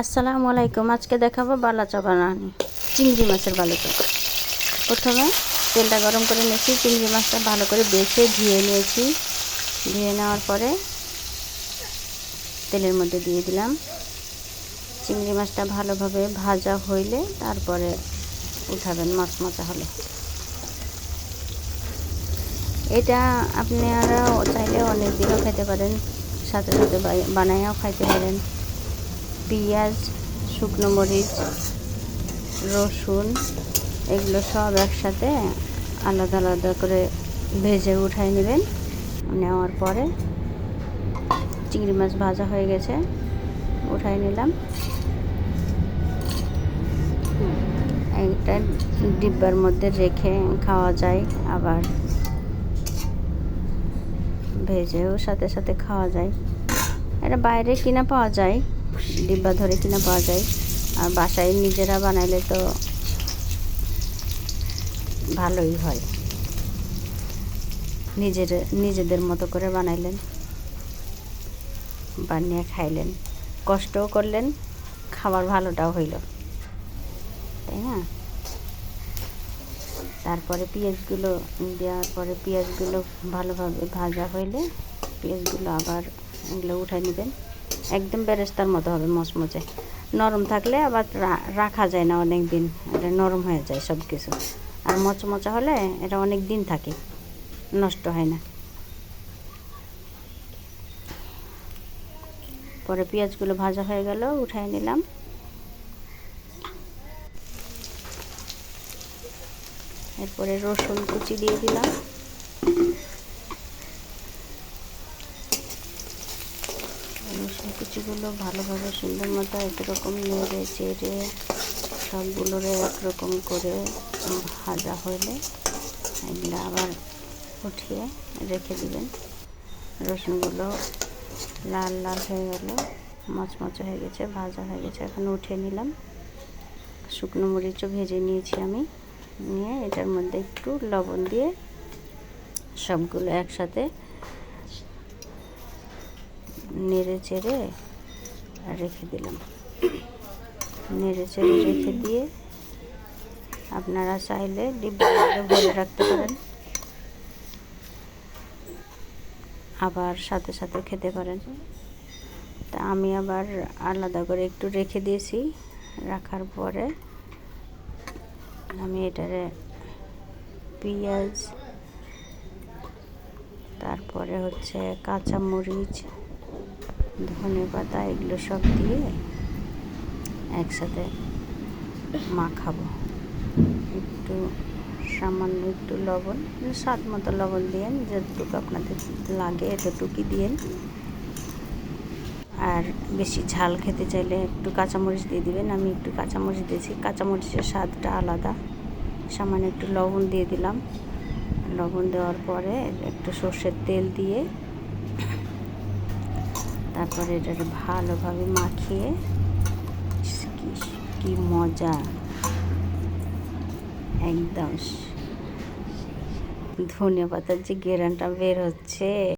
আসসালামু আলাইকুম। আজকে দেখাবো বালাচা বানানি চিংড়ি মাছের বালাচা প্রথমে তেলটা গরম করে নিয়েছি, চিংড়ি মাছটা ভালো করে বেছে ধুয়ে নিয়েছি। ধুয়ে নেওয়ার পরে তেলের মধ্যে দিয়ে দিলাম। চিংড়ি মাছটা ভালোভাবে ভাজা হইলে তারপরে উঠাবেন মাছ মাচা হলে। এটা আপনারা চাইলে অনেক দিনও খেতে পারেন, সাথে সাথে বানাইয়াও খাইতে পারেন। পেঁয়াজ, শুকনো মরিচ, রসুন, এগুলো সব একসাথে আলাদা আলাদা করে ভেজে উঠাই নেবেন। নেওয়ার পরে চিংড়ি মাছ ভাজা হয়ে গেছে উঠাই নিলাম। একটা ডিব্বার মধ্যে রেখে খাওয়া যায়, আবার ভেজেও সাথে সাথে খাওয়া যায়। এটা বাইরে কিনা পাওয়া যায় ডিব্বা ধরে কিনা পাওয়া যায়। আর বাসায় নিজেরা বানাইলে তো ভালোই হয়। নিজের, নিজেদের মতো করে বানাইলেন, বানিয়ে খাইলেন। কষ্টও করলেন, খাবার ভালোটাও হইল। তাই না? তারপরে পেঁয়াজগুলো দেওয়ার পরে পেঁয়াজগুলো ভালোভাবে ভাজা হইলে পেঁয়াজগুলো আবার এগুলো উঠাই নেবেন। একদম বেরেস্তার মতো হবে, মচমচে। নরম থাকলে আবার রাখা যায় না অনেক দিন এটা নরম হয়ে যায় সব কিছু আর মচমচা হলে এটা অনেক দিন থাকে, নষ্ট হয় না। পরে পেঁয়াজগুলো ভাজা হয়ে গেল উঠাই নিলাম। এরপরে রসুন কুচি দিয়ে দিলাম রসুন কুচিগুলো ভালোভাবে সুন্দর মতো একরকম নেড়ে চেড়ে সবগুলোরে একরকম করে ভাজা হলে এগুলো আবার উঠিয়ে রেখে দিবেন। রসুনগুলো লাল লাল হয়ে গেল, মচমচে হয়ে গেছে, ভাজা হয়ে গেছে, এখন উঠিয়ে নিলাম। শুকনো মরিচও ভেজে নিয়েছি আমি, নিয়ে এটার মধ্যে একটু লবণ দিয়ে সবগুলো একসাথে নেড়ে চেড়ে রেখে দিলাম। নেড়ে চেড়ে রেখে দিয়ে আপনারা চাইলে মধ্যে ভরে রাখতে পারেন। আবার সাথে সাথে খেতে পারেন। তা আমি আবার আলাদা করে একটু রেখে দিয়েছি রাখার পরে। আমি এটারে পেঁয়াজ, তারপরে হচ্ছে কাঁচামরিচ ধনে পাতা এগুলো সব দিয়ে একসাথে মাখাবো। একটু সামান্য একটু লবণ, স্বাদ মতো লবণ দিয়েন যতটুকু আপনাদের লাগে এতটুকুই দিয়েন আর বেশি ঝাল খেতে চাইলে একটু কাঁচামরিচ দিয়ে দিবেন, আমি একটু কাঁচামরিচ দিয়েছি। কাঁচামরিচের স্বাদটা আলাদা। সামান্য একটু লবণ দিয়ে দিলাম। লবণ দেওয়ার পরে একটু সর্ষের তেল দিয়ে তারপরে এটা ভালোভাবে মাখিয়ে কি মজা। একদম। ধনে পাতার যে গেরানটা বের হচ্ছে।